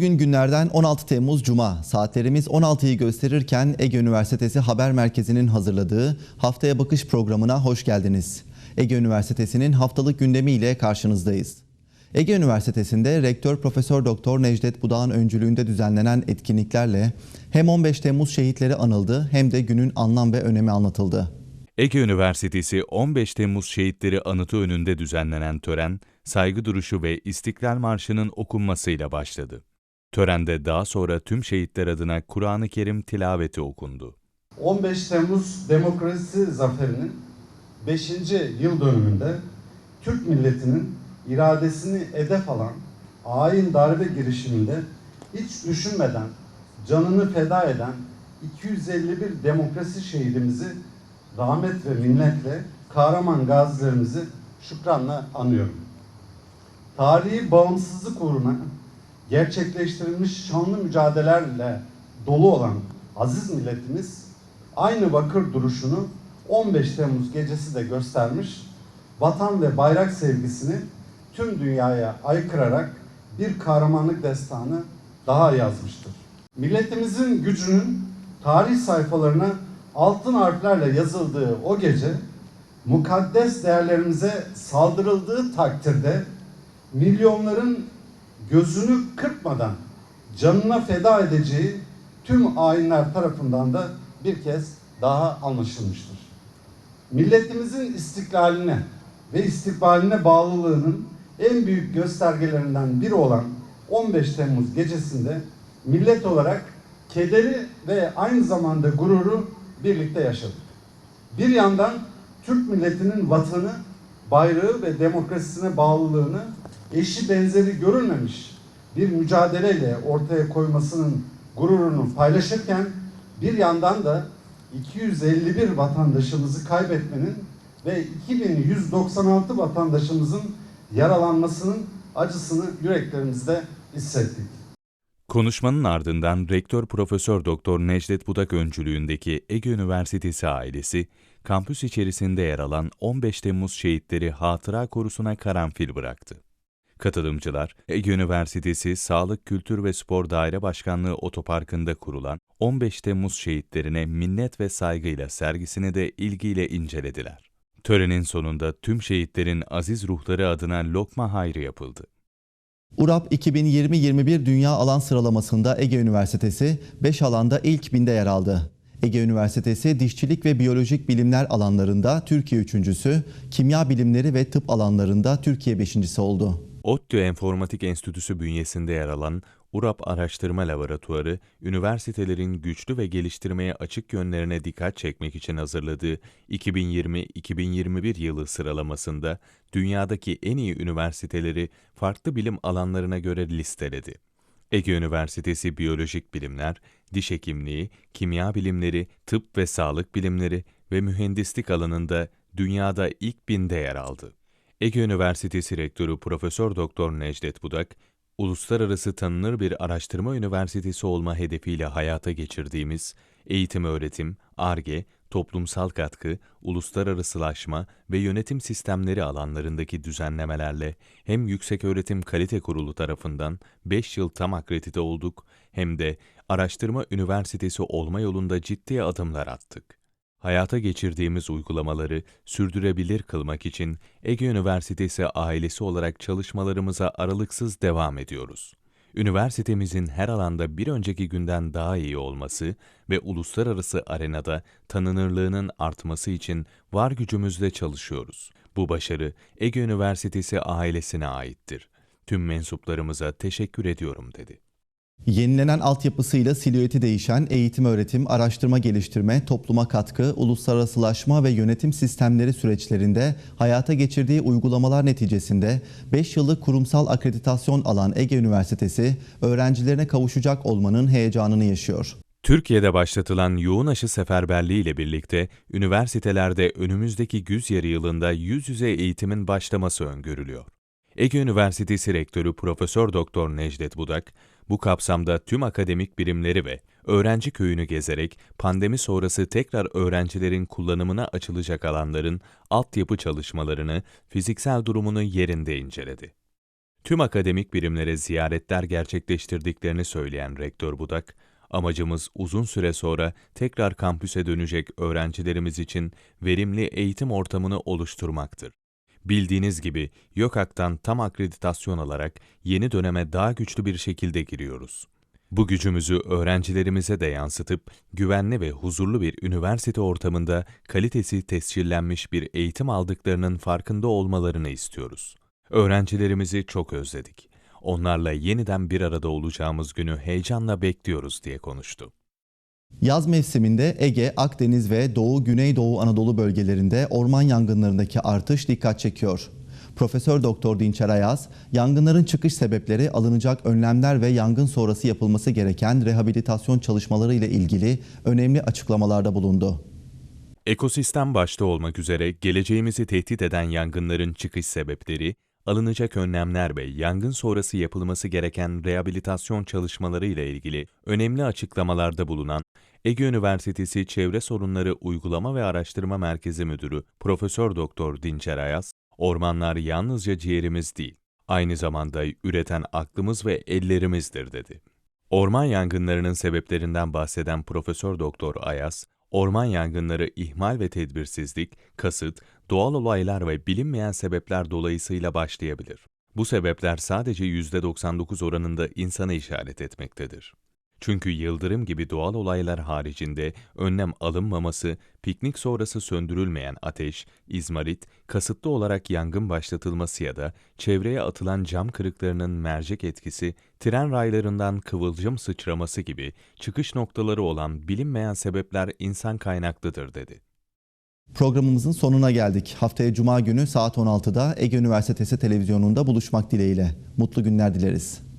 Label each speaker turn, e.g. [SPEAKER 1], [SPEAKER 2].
[SPEAKER 1] Bugün günlerden 16 Temmuz Cuma. Saatlerimiz 16'yı gösterirken Ege Üniversitesi Haber Merkezi'nin hazırladığı Haftaya Bakış programına hoş geldiniz. Ege Üniversitesi'nin haftalık gündemiyle karşınızdayız. Ege Üniversitesi'nde Rektör Profesör Doktor Necdet Budağ'ın öncülüğünde düzenlenen etkinliklerle hem 15 Temmuz şehitleri anıldı hem de günün anlam ve önemi anlatıldı.
[SPEAKER 2] Ege Üniversitesi 15 Temmuz Şehitleri Anıtı önünde düzenlenen tören, saygı duruşu ve İstiklal Marşı'nın okunmasıyla başladı. Törende daha sonra tüm şehitler adına Kur'an-ı Kerim tilaveti okundu.
[SPEAKER 3] 15 Temmuz Demokrasi Zaferi'nin 5. yıl dönümünde Türk milletinin iradesini hedef alan hain darbe girişiminde hiç düşünmeden canını feda eden 251 demokrasi şehidimizi rahmet ve minnetle kahraman gazilerimizi şükranla anıyorum. Tarihi bağımsızlık uğruna gerçekleştirilmiş şanlı mücadelelerle dolu olan aziz milletimiz aynı vakır duruşunu 15 Temmuz gecesi de göstermiş, vatan ve bayrak sevgisini tüm dünyaya aykırarak bir kahramanlık destanı daha yazmıştır. Milletimizin gücünün tarih sayfalarına altın harflerle yazıldığı o gece mukaddes değerlerimize saldırıldığı takdirde milyonların gözünü kırpmadan canına feda edeceği tüm hainler tarafından da bir kez daha anlaşılmıştır. Milletimizin istiklaline ve istikbaline bağlılığının en büyük göstergelerinden biri olan 15 Temmuz gecesinde millet olarak kederi ve aynı zamanda gururu birlikte yaşadık. Bir yandan Türk milletinin vatanı, bayrağı ve demokrasisine bağlılığını eşi benzeri görülmemiş bir mücadeleyle ortaya koymasının gururunu paylaşırken bir yandan da 251 vatandaşımızı kaybetmenin ve 2196 vatandaşımızın yaralanmasının acısını yüreklerimizde hissettik.
[SPEAKER 2] Konuşmanın ardından Rektör Profesör Doktor Necdet Budak öncülüğündeki Ege Üniversitesi ailesi, kampüs içerisinde yer alan 15 Temmuz şehitleri hatıra korusuna karanfil bıraktı. Katılımcılar, Ege Üniversitesi Sağlık, Kültür ve Spor Daire Başkanlığı Otoparkı'nda kurulan 15 Temmuz şehitlerine minnet ve saygıyla sergisini de ilgiyle incelediler. Törenin sonunda tüm şehitlerin aziz ruhları adına lokma hayrı yapıldı.
[SPEAKER 1] URAP 2020-21 Dünya Alan Sıralaması'nda Ege Üniversitesi 5 alanda ilk binde yer aldı. Ege Üniversitesi Dişçilik ve Biyolojik Bilimler alanlarında Türkiye üçüncüsü, kimya bilimleri ve tıp alanlarında Türkiye beşincisi oldu.
[SPEAKER 2] ODTÜ Enformatik Enstitüsü bünyesinde yer alan URAP Araştırma Laboratuvarı, üniversitelerin güçlü ve geliştirmeye açık yönlerine dikkat çekmek için hazırladığı 2020-2021 yılı sıralamasında dünyadaki en iyi üniversiteleri farklı bilim alanlarına göre listeledi. Ege Üniversitesi Biyolojik Bilimler, Diş Hekimliği, Kimya Bilimleri, Tıp ve Sağlık Bilimleri ve Mühendislik alanında dünyada ilk binde yer aldı. Ege Üniversitesi Rektörü Profesör Doktor Necdet Budak, uluslararası tanınır bir araştırma üniversitesi olma hedefiyle hayata geçirdiğimiz eğitim öğretim, ARGE, toplumsal katkı, uluslararasılaşma ve yönetim sistemleri alanlarındaki düzenlemelerle hem Yükseköğretim Kalite Kurulu tarafından 5 yıl tam akredite olduk hem de araştırma üniversitesi olma yolunda ciddi adımlar attık. Hayata geçirdiğimiz uygulamaları sürdürebilir kılmak için Ege Üniversitesi ailesi olarak çalışmalarımıza aralıksız devam ediyoruz. Üniversitemizin her alanda bir önceki günden daha iyi olması ve uluslararası arenada tanınırlığının artması için var gücümüzle çalışıyoruz. Bu başarı Ege Üniversitesi ailesine aittir. Tüm mensuplarımıza teşekkür ediyorum dedi.
[SPEAKER 1] Yenilenen altyapısıyla silüeti değişen eğitim öğretim, araştırma geliştirme, topluma katkı, uluslararasılaşma ve yönetim sistemleri süreçlerinde hayata geçirdiği uygulamalar neticesinde 5 yıllık kurumsal akreditasyon alan Ege Üniversitesi öğrencilerine kavuşacak olmanın heyecanını yaşıyor.
[SPEAKER 2] Türkiye'de başlatılan yoğun aşı seferberliği ile birlikte üniversitelerde önümüzdeki güz yarı yılında yüz yüze eğitimin başlaması öngörülüyor. Ege Üniversitesi Rektörü Profesör Doktor Necdet Budak, bu kapsamda tüm akademik birimleri ve öğrenci köyünü gezerek pandemi sonrası tekrar öğrencilerin kullanımına açılacak alanların altyapı çalışmalarını, fiziksel durumunu yerinde inceledi. Tüm akademik birimlere ziyaretler gerçekleştirdiklerini söyleyen Rektör Budak, amacımız uzun süre sonra tekrar kampüse dönecek öğrencilerimiz için verimli eğitim ortamını oluşturmaktır. Bildiğiniz gibi YÖKAK'tan tam akreditasyon alarak yeni döneme daha güçlü bir şekilde giriyoruz. Bu gücümüzü öğrencilerimize de yansıtıp güvenli ve huzurlu bir üniversite ortamında kalitesi tescillenmiş bir eğitim aldıklarının farkında olmalarını istiyoruz. Öğrencilerimizi çok özledik. Onlarla yeniden bir arada olacağımız günü heyecanla bekliyoruz diye konuştu.
[SPEAKER 1] Yaz mevsiminde Ege, Akdeniz ve Doğu Güneydoğu Anadolu bölgelerinde orman yangınlarındaki artış dikkat çekiyor. Profesör Doktor Dinçer Ayaz, yangınların çıkış sebepleri, alınacak önlemler ve yangın sonrası yapılması gereken rehabilitasyon çalışmaları ile ilgili önemli açıklamalarda bulundu.
[SPEAKER 2] Ekosistem başta olmak üzere geleceğimizi tehdit eden yangınların çıkış sebepleri, alınacak önlemler ve yangın sonrası yapılması gereken rehabilitasyon çalışmaları ile ilgili önemli açıklamalarda bulunan Ege Üniversitesi Çevre Sorunları Uygulama ve Araştırma Merkezi Müdürü Profesör Doktor Dinçer Ayaz, ormanlar yalnızca ciğerimiz değil, aynı zamanda üreten aklımız ve ellerimizdir dedi. Orman yangınlarının sebeplerinden bahseden Profesör Doktor Ayaz, orman yangınları ihmal ve tedbirsizlik, kasıt, doğal olaylar ve bilinmeyen sebepler dolayısıyla başlayabilir. Bu sebepler sadece %99 oranında insana işaret etmektedir. Çünkü yıldırım gibi doğal olaylar haricinde önlem alınmaması, piknik sonrası söndürülmeyen ateş, izmarit, kasıtlı olarak yangın başlatılması ya da çevreye atılan cam kırıklarının mercek etkisi, tren raylarından kıvılcım sıçraması gibi çıkış noktaları olan bilinmeyen sebepler insan kaynaklıdır dedi.
[SPEAKER 1] Programımızın sonuna geldik. Haftaya Cuma günü saat 16'da Ege Üniversitesi televizyonunda buluşmak dileğiyle. Mutlu günler dileriz.